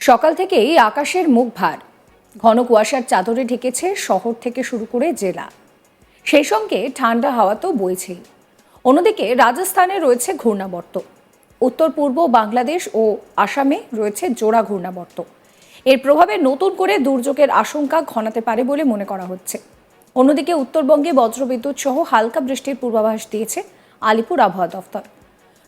সকাল থেকেই আকাশের মুখ ভার। ঘন কুয়াশার চাদরে ঢেকেছে শহর থেকে শুরু করে জেলা। সেই সঙ্গে ঠান্ডা হাওয়া তো বইছেই। অন্যদিকে রাজস্থানে রয়েছে ঘূর্ণাবর্ত। উত্তর, পূর্ব বাংলাদেশ ও আসামে রয়েছে জোড়া ঘূর্ণাবর্ত। এর প্রভাবে নতুন করে দুর্যোগের আশঙ্কা ঘনাতে পারে বলে মনে করা হচ্ছে। অন্যদিকে উত্তরবঙ্গে বজ্রবিদ্যুৎ সহ হালকা বৃষ্টির পূর্বাভাস দিয়েছে আলিপুর আবহাওয়া দফতর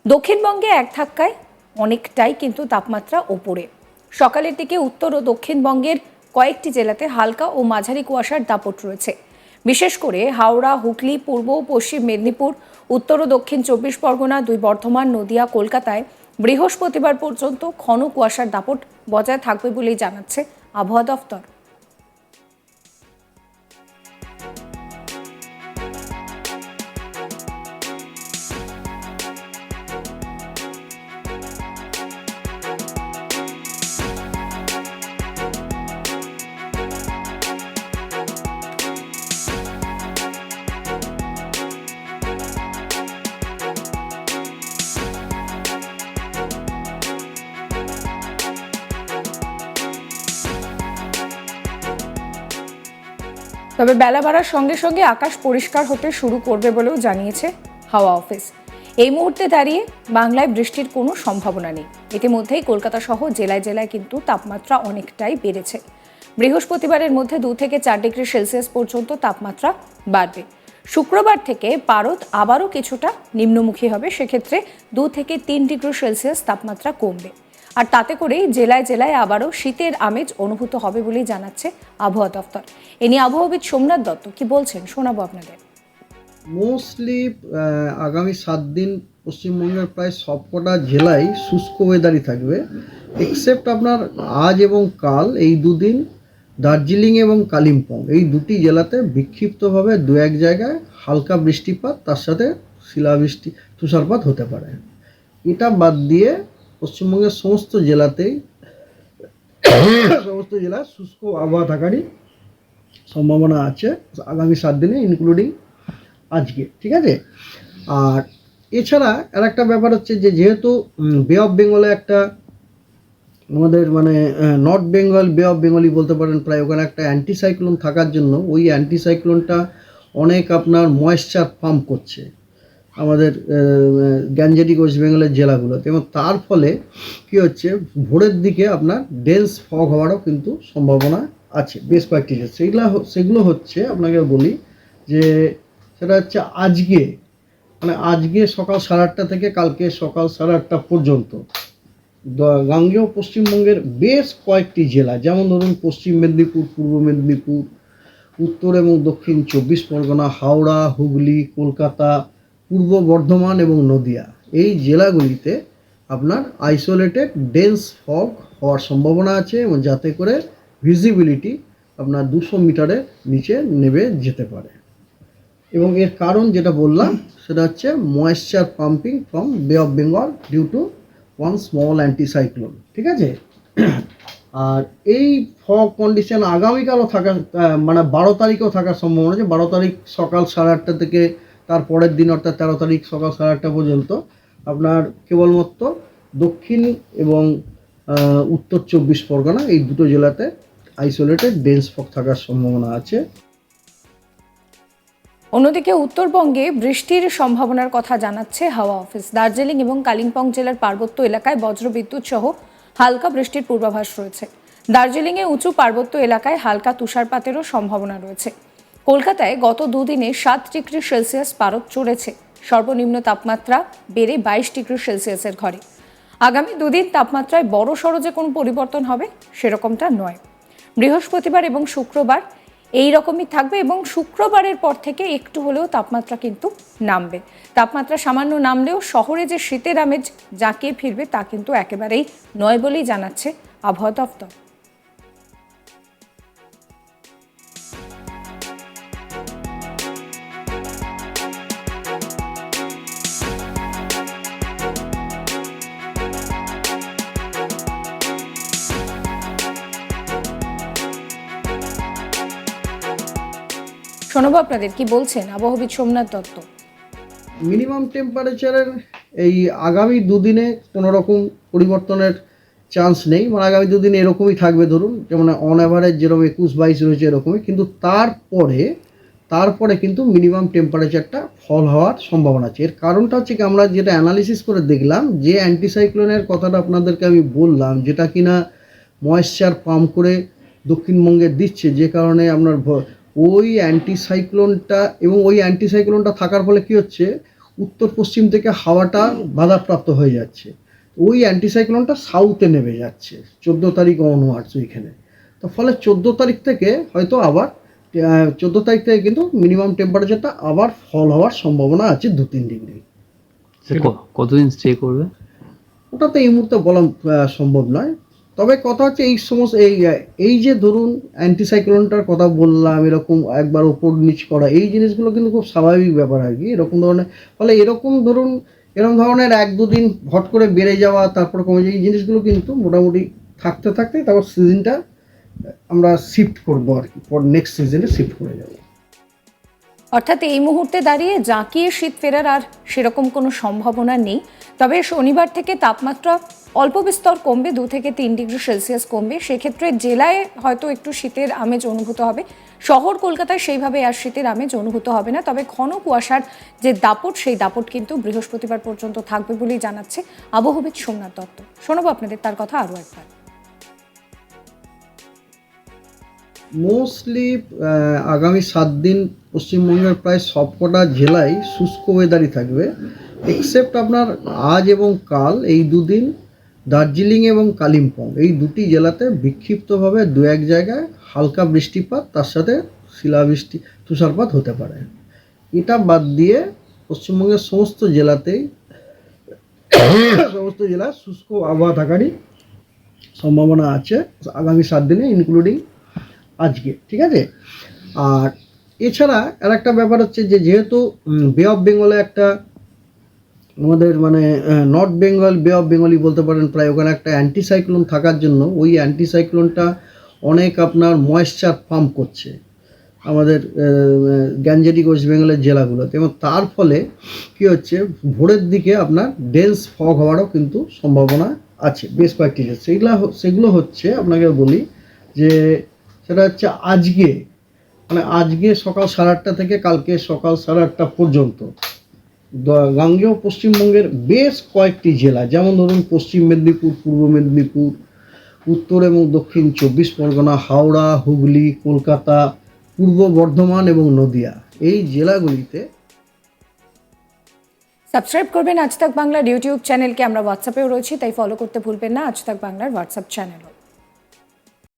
দক্ষিণবঙ্গে এক ধাক্কায় অনেকটাই কিন্তু তাপমাত্রা ওপরে। সকালের দিকে উত্তর ও দক্ষিণবঙ্গের কয়েকটি জেলাতে হালকা ও মাঝারি কুয়াশার দাপট রয়েছে। বিশেষ করে হাওড়া, হুগলি, পূর্ব ও পশ্চিম মেদিনীপুর, উত্তর ও দক্ষিণ চব্বিশ পরগনা, দুই বর্ধমান, নদিয়া, কলকাতায় বৃহস্পতিবার পর্যন্ত ঘন কুয়াশার দাপট বজায় থাকবে বলেই জানাচ্ছে আবহাওয়া দফতর তবে বেলা বাড়ার সঙ্গে সঙ্গে আকাশ পরিষ্কার হতে শুরু করবে বলেও জানিয়েছে হাওয়া অফিস। এই মুহূর্তে দাঁড়িয়ে বাংলায় বৃষ্টির কোনো সম্ভাবনা নেই। ইতিমধ্যেই কলকাতা সহ জেলায় জেলায় কিন্তু তাপমাত্রা অনেকটাই বেড়েছে। বৃহস্পতিবারের মধ্যে দু থেকে চার ডিগ্রি সেলসিয়াস পর্যন্ত তাপমাত্রা বাড়বে। শুক্রবার থেকে পারদ আবারও কিছুটা নিম্নমুখী হবে। সেক্ষেত্রে দু থেকে তিন ডিগ্রি সেলসিয়াস তাপমাত্রা কমবে। আর তাতে করেই জেলায় জেলায় আবারও শীতের আমেজ অনুভূত হবে বলেই জানাচ্ছে আবহাওয়া দফতর এ নিয়ে আবহাওয়াবিদ সোমনাথ দত্ত কি বলছেন শোনাবো আপনাদের। মোস্টলি আগামী সাত দিন পশ্চিমবঙ্গের প্রায় সবকটা জেলায় শুষ্ক ওয়েদারই থাকবে এক্সেপ্ট আপনার আজ এবং কাল এই দুদিন দার্জিলিং এবং কালিম্পং। এই দুটি জেলাতে বিক্ষিপ্তভাবে দু এক জায়গায় হালকা বৃষ্টিপাত, তার সাথে শিলাবৃষ্টি তুষারপাত হতে পারে। এটা বাদ দিয়ে পশ্চিমবঙ্গের সমস্ত জেলাতেই সমস্ত জেলায় শুষ্ক আবহাওয়া থাকারই সম্ভাবনা আছে আগামী সাত দিনে ইনক্লুডিং আজকে, ঠিক আছে? আর এছাড়া আর একটা ব্যাপার হচ্ছে যে, যেহেতু বে অফ বেঙ্গলে একটা আমাদের মানে নর্থ বেঙ্গল বে অফ বেঙ্গলই বলতে পারেন, প্রায় ওখানে একটা অ্যান্টিসাইক্লোন থাকার জন্য, ওই অ্যান্টিসাইক্লোনটা অনেক আপনার ময়েশ্চার পাম্প করছে। আমাদের গ্যাঞ্জেটিক ওয়েস্ট বেঙ্গলের জেলাগুলোতে। এবং তার ফলে কি হচ্ছে, ভোরের দিকে আপনার ডেন্স ফগ হওয়ারও কিন্তু সম্ভাবনা আছে, বেশ কয়েকটি জেলা সেগুলো সেগুলো হচ্ছে, আপনাকে বলি যে, সেটা হচ্ছে আজকে মানে আজকে সকাল সাড়ে আটটা থেকে কালকে সকাল সাড়ে আটটা পর্যন্ত গাঙ্গেয় পশ্চিমবঙ্গের বেশ কয়েকটি জেলা, যেমন ধরুন পশ্চিম মেদিনীপুর, পূর্ব মেদিনীপুর, উত্তর এবং দক্ষিণ চব্বিশ পরগনা, হাওড়া, হুগলি, কলকাতা পূর্ব বর্ধমান এবং নদিয়া। এই জেলাগুলিতে আপনার আইসোলেটেড ডেন্স ফগ হওয়ার সম্ভাবনা আছে এবং যাতে করে ভিজিবিলিটি আপনার দুশো মিটারের নিচে নেমে যেতে পারে। এবং এর কারণ যেটা বললাম, সেটা হচ্ছে moisture pumping from Bay of Bengal due to one small anticyclone ঠিক আছে? আর এই ফগ কন্ডিশন আগামীকালও থাকার মানে বারো তারিখেও থাকার সম্ভাবনা আছে। বারো তারিখ সকাল সাড়ে আটটা থেকে তার পরের দিন, অর্থাৎ তেরো তারিখ সকাল সাড়ে আটটা পর্যন্ত, আপনার কেবলমাত্র দক্ষিণ এবং উত্তর চব্বিশ পরগনা, এই দুটো জেলাতে আইসোলেটেড ডেন্স ফগ থাকার সম্ভাবনা আছে। অন্যদিকে উত্তরবঙ্গে বৃষ্টির সম্ভাবনার কথা জানাচ্ছে হাওয়া অফিস। দার্জিলিং এবং কালিম্পং জেলার পার্বত্য এলাকায় বজ্রবিদ্যুৎ সহ হালকা বৃষ্টির পূর্বাভাস রয়েছে। দার্জিলিংয়ে উঁচু পার্বত্য এলাকায় হালকা তুষারপাতেরও সম্ভাবনা রয়েছে। কলকাতায় গত দুদিনে সাত ডিগ্রি সেলসিয়াস পারদ চড়েছে। সর্বনিম্ন তাপমাত্রা বেড়ে বাইশ ডিগ্রি সেলসিয়াসের ঘরে। আগামী দুদিন তাপমাত্রায় বড় সড়ো যে কোনো পরিবর্তন হবে সেরকমটা নয়। বৃহস্পতিবার এবং শুক্রবার এই রকমই থাকবে এবং শুক্রবারের পর থেকে একটু হলেও তাপমাত্রা কিন্তু নামবে। তাপমাত্রা সামান্য নামলেও শহরে যে শীতের আমেজ জাঁকিয়ে ফিরবে তা কিন্তু একেবারেই নয় বলেই জানাচ্ছে আবহাওয়া দফতর শোনাবো আপনাদের কি বলছেন আবহাওয়াবিদ সোমনাথ দত্ত। মিনিমাম টেম্পারেচারের এই আগামী দুদিনে কোনো রকম পরিবর্তনের চান্স নেই। মানে আগামী দুদিন এরকমই থাকবে, ধরুন, যেমন অন অ্যাভারেজ যেরকম একুশ বাইশ রয়েছে এরকমই, কিন্তু তারপরে তারপরে কিন্তু মিনিমাম টেম্পারেচারটা ফল হওয়ার সম্ভাবনা আছে। এর কারণটা হচ্ছে কি, আমরা যেটা অ্যানালিসিস করে দেখলাম, যে অ্যান্টিসাইক্লোনের কথাটা আপনাদেরকে আমি বললাম, যেটা কিনা ময়েশ্চার পাম্প করে দক্ষিণবঙ্গে দিচ্ছে, যে কারণে আপনার ওই অ্যান্টিসাইক্লোনটা এবং ওই অ্যান্টিসাইক্লোনটা থাকার ফলে কি হচ্ছে? উত্তর পশ্চিম থেকে হাওয়াটা বাধাপ্রাপ্ত হয়ে যাচ্ছে। ওই অ্যান্টিসাইক্লোনটা সাউথে নেমে যাচ্ছে চোদ্দ তারিখ অনওয়ার্ডস ওইখানে। তো ফলে চোদ্দ তারিখ থেকে হয়তো আবার চোদ্দ তারিখ থেকে কিন্তু মিনিমাম টেম্পারেচারটা আবার ফল হওয়ার সম্ভাবনা আছে দু তিন ডিগ্রি। কতদিন স্টে করবে? ওটা তো এই মুহূর্তে বলা সম্ভব নয়। তবে কথা হচ্ছে এই সমস্ত, এই এই যে ধরুন অ্যান্টিসাইক্লোনটার কথা বললাম, এরকম একবার ওপর নিচ করা, এই জিনিসগুলো কিন্তু খুব স্বাভাবিক ব্যাপার আর কি। এরকম ধরনের, ফলে এরকম ধরুন, এরকম ধরনের এক দুদিন হট করে বেড়ে যাওয়া, তারপর কমে যাওয়া, এই জিনিসগুলো কিন্তু মোটামুটি থাকতে থাকতে তারপর সিজনটা আমরা শিফট করব আর কি, পর নেক্সট সিজনে শিফট করে যাব। অর্থাৎ এই মুহূর্তে দাঁড়িয়ে জাঁকিয়ে শীত ফেরার আর সেরকম কোনো সম্ভাবনা নেই। তবে শনিবার থেকে তাপমাত্রা অল্প বিস্তর কমবে, দু থেকে তিন ডিগ্রি সেলসিয়াস কমবে। সেক্ষেত্রে জেলায় হয়তো একটু শীতের আমেজ অনুভূত হবে। শহর কলকাতায় সেইভাবে আর শীতের আমেজ অনুভূত হবে না। তবে ঘন কুয়াশার যে দাপট, সেই দাপট কিন্তু বৃহস্পতিবার পর্যন্ত থাকবে বলেই জানাচ্ছে আবহবিদ সোমনাথ দত্ত। শোনাবো আপনাদের তার কথা আরও একবার। মোস্টলি আগামী সাত দিন পশ্চিমবঙ্গের প্রায় সবকটা জেলায় শুষ্ক ওয়েদারই থাকবে এক্সেপ্ট আপনার আজ এবং কাল এই দুদিন দার্জিলিং এবং কালিম্পং। এই দুটি জেলাতে বিক্ষিপ্তভাবে দু এক জায়গায় হালকা বৃষ্টিপাত, তার সাথে শিলাবৃষ্টি, তুষারপাত হতে পারে। এটা বাদ দিয়ে পশ্চিমবঙ্গের সমস্ত জেলাতেই সমস্ত জেলায় শুষ্ক আবহাওয়া থাকারই সম্ভাবনা আছে। আগামী সাত দিনে ইনক্লুডিং আজকে, ঠিক আছে? আর এছাড়া আর একটা ব্যাপার হচ্ছে যে, যেহেতু বে অফ বেঙ্গলে একটা আমাদের মানে নর্থ বেঙ্গল বে অফ বেঙ্গলি বলতে পারেন, প্রায় ওখানে একটা অ্যান্টিসাইক্লোন থাকার জন্য ওই অ্যান্টিসাইক্লোনটা অনেক আপনার ময়েশ্চার পাম্প করছে আমাদের গ্যাঞ্জেটিক ওয়েস্ট বেঙ্গলের জেলাগুলোতে। এবং তার ফলে কি হচ্ছে, ভোরের দিকে আপনার ডেন্স ফগ হওয়ারও কিন্তু সম্ভাবনা আছে বেশ কয়েকটি। সেগুলো সেগুলো হচ্ছে, আপনাকে বলি যে সেটা হচ্ছে আজকে। মানে আজকে সকাল সাড়ে আটটা থেকে কালকে সকাল সাড়ে আটটা পর্যন্ত। গাঙ্গেয় পশ্চিমবঙ্গের বেশ কয়েকটি জেলা, যেমন ধরুন পশ্চিম মেদিনীপুর, পূর্ব মেদিনীপুর, উত্তর এবং দক্ষিণ চব্বিশ পরগনা, হাওড়া, হুগলি, কলকাতা, পূর্ব বর্ধমান এবং নদিয়া। এই জেলাগুলিতে সাবস্ক্রাইব করবেন আজ তাক বাংলার ইউটিউব চ্যানেলকে। আমরা হোয়াটসঅ্যাপেও রয়েছি, তাই ফলো করতে ভুলবেন না। আজ তাক বাংলার হোয়াটসঅ্যাপ চ্যানেলও।